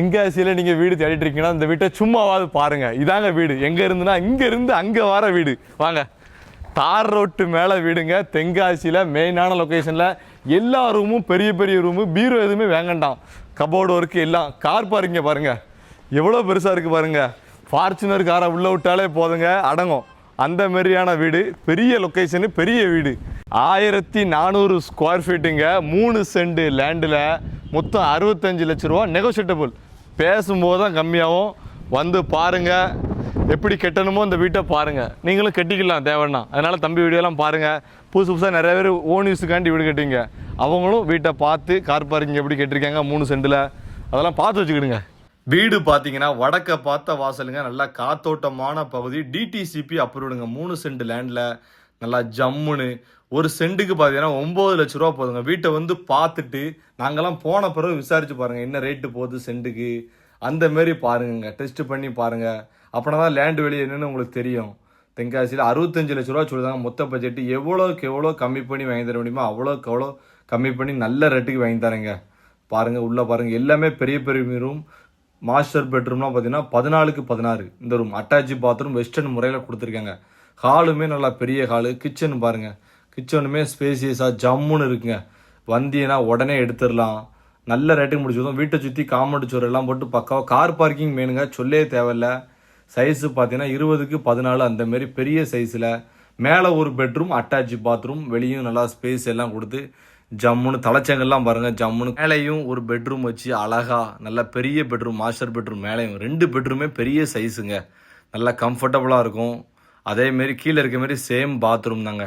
தென்காசியில் நீங்கள் வீடு தேடிட்டு இருக்கீங்கன்னா இந்த வீட்டை சும்மாவாவது பாருங்கள் இதாங்க வீடு. எங்கே இருந்துன்னா இங்கே இருந்து அங்கே வர வீடு. வாங்க. தார் ரோட்டு மேலே வீடுங்க. தென்காசியில் மெயினான லொக்கேஷனில் எல்லா ரூமும் பெரிய பெரிய ரூமு பீரோ எதுவுமே வேங்கண்டாம் கபோர்டு ஒர்க்கு எல்லாம். கார் பாருங்க. பாருங்கள் எவ்வளோ பெருசாக இருக்குது பாருங்க ஃபார்ச்சுனர் காரை உள்ளே விட்டாலே போதுங்க. அடங்கும். அந்த மாதிரியான வீடு. பெரிய லொக்கேஷனு பெரிய வீடு. ஆயிரத்தி நானூறு ஸ்கொயர் ஃபீட்டுங்க மூணு சென்ட் லேண்டில் மொத்தம் அறுபத்தஞ்சு லட்ச ரூபா நெகோஷியட்டபுள் பேசும்போது தான் கம்மியாகும் வந்து பாருங்கள் எப்படி கட்டணுமோ அந்த வீட்டை பாருங்கள் நீங்களும் கட்டிக்கலாம் தேவைன்னா. அதனால் தம்பி வீடியோலாம் பாருங்கள் புதுசு புதுசாக நிறைய பேர் ஓன் யூஸுக்காண்டி வீடு கட்டிங்க அவங்களும் வீட்டை பார்த்து கார் பார்க்கிங் எப்படி கட்டிருக்காங்க மூணு சென்டில். அதெல்லாம் பார்த்து வச்சுக்கிடுங்க. வீடு பார்த்தீங்கன்னா வடக்க பார்த்த வாசலுங்க. நல்லா காத்தோட்டமான பகுதி. டிடிசிபி அப்ரூவ்டுங்க மூணு சென்ட் லேண்டில் நல்லா ஜம்முன்னு ஒரு சென்ட்டுக்கு பார்த்தீங்கன்னா ஒம்பது லட்ச ரூபா போதுங்க. வீட்டை வந்து பார்த்துட்டு நாங்கள்லாம் போன பிறகு விசாரிச்சு பாருங்கள் என்ன ரேட்டு போகுது சென்ட்டுக்கு அந்த மாரி பாருங்க டெஸ்ட் பண்ணி பாருங்க. அப்படின்னா தான் லேண்டு வெளியே என்னென்னு உங்களுக்கு தெரியும். தென்காசியில் அறுபத்தஞ்சு லட்ச ரூபா சொல்லுதாங்க. மொத்த பட்ஜெட் எவ்வளோக்கு எவ்வளோ கம்மி பண்ணி வாங்கி தர முடியுமோ அவ்வளோக்கு அவ்வளோ கம்மி பண்ணி நல்ல ரேட்டுக்கு வாங்கி தரேங்க. பாருங்கள் உள்ளே பாருங்கள் எல்லாமே பெரிய பெரிய ரூம் மாஸ்டர் பெட்ரூம்லாம் பார்த்தீங்கன்னா பதினாலுக்கு பதினாறு. இந்த ரூம் அட்டாச் பாத்ரூம் வெஸ்டர்ன் முறையில் கொடுத்துருக்காங்க. ஹாலுமே நல்லா பெரிய ஹாலு கிச்சன் பாருங்க. கிச்சனுமே ஸ்பேசியஸாக ஜம்முன்னு இருக்குங்க. வந்தீங்கன்னா உடனே எடுத்துடலாம். நல்ல ரேட்டுக்கு முடிச்சிருந்தோம் வீட்டை சுற்றி காம்பவுண்ட் சுவர் எல்லாம் போட்டு பக்காவாக கார் பார்க்கிங் வேணுங்க சொல்லே தேவையில்ல. சைஸு பார்த்தீங்கன்னா இருபதுக்கு பதினாலு அந்தமாரி பெரிய சைஸில் மேலே ஒரு பெட்ரூம் அட்டாச் பாத்ரூம் வெளியும் நல்லா ஸ்பேஸ் எல்லாம் கொடுத்து ஜம்முன்னு தலைச்சங்கள்லாம் பாருங்கள் ஜம்முன்னு. மேலேயும் ஒரு பெட்ரூம் வச்சு அழகா நல்ல பெரிய பெட்ரூம் மாஸ்டர் பெட்ரூம் மேலேயும். ரெண்டு பெட்ரூமே பெரிய சைஸுங்க நல்லா கம்ஃபர்டபுளாக இருக்கும். அதே மாரி கீழே இருக்க மாதிரி சேம் பாத்ரூம் தாங்க.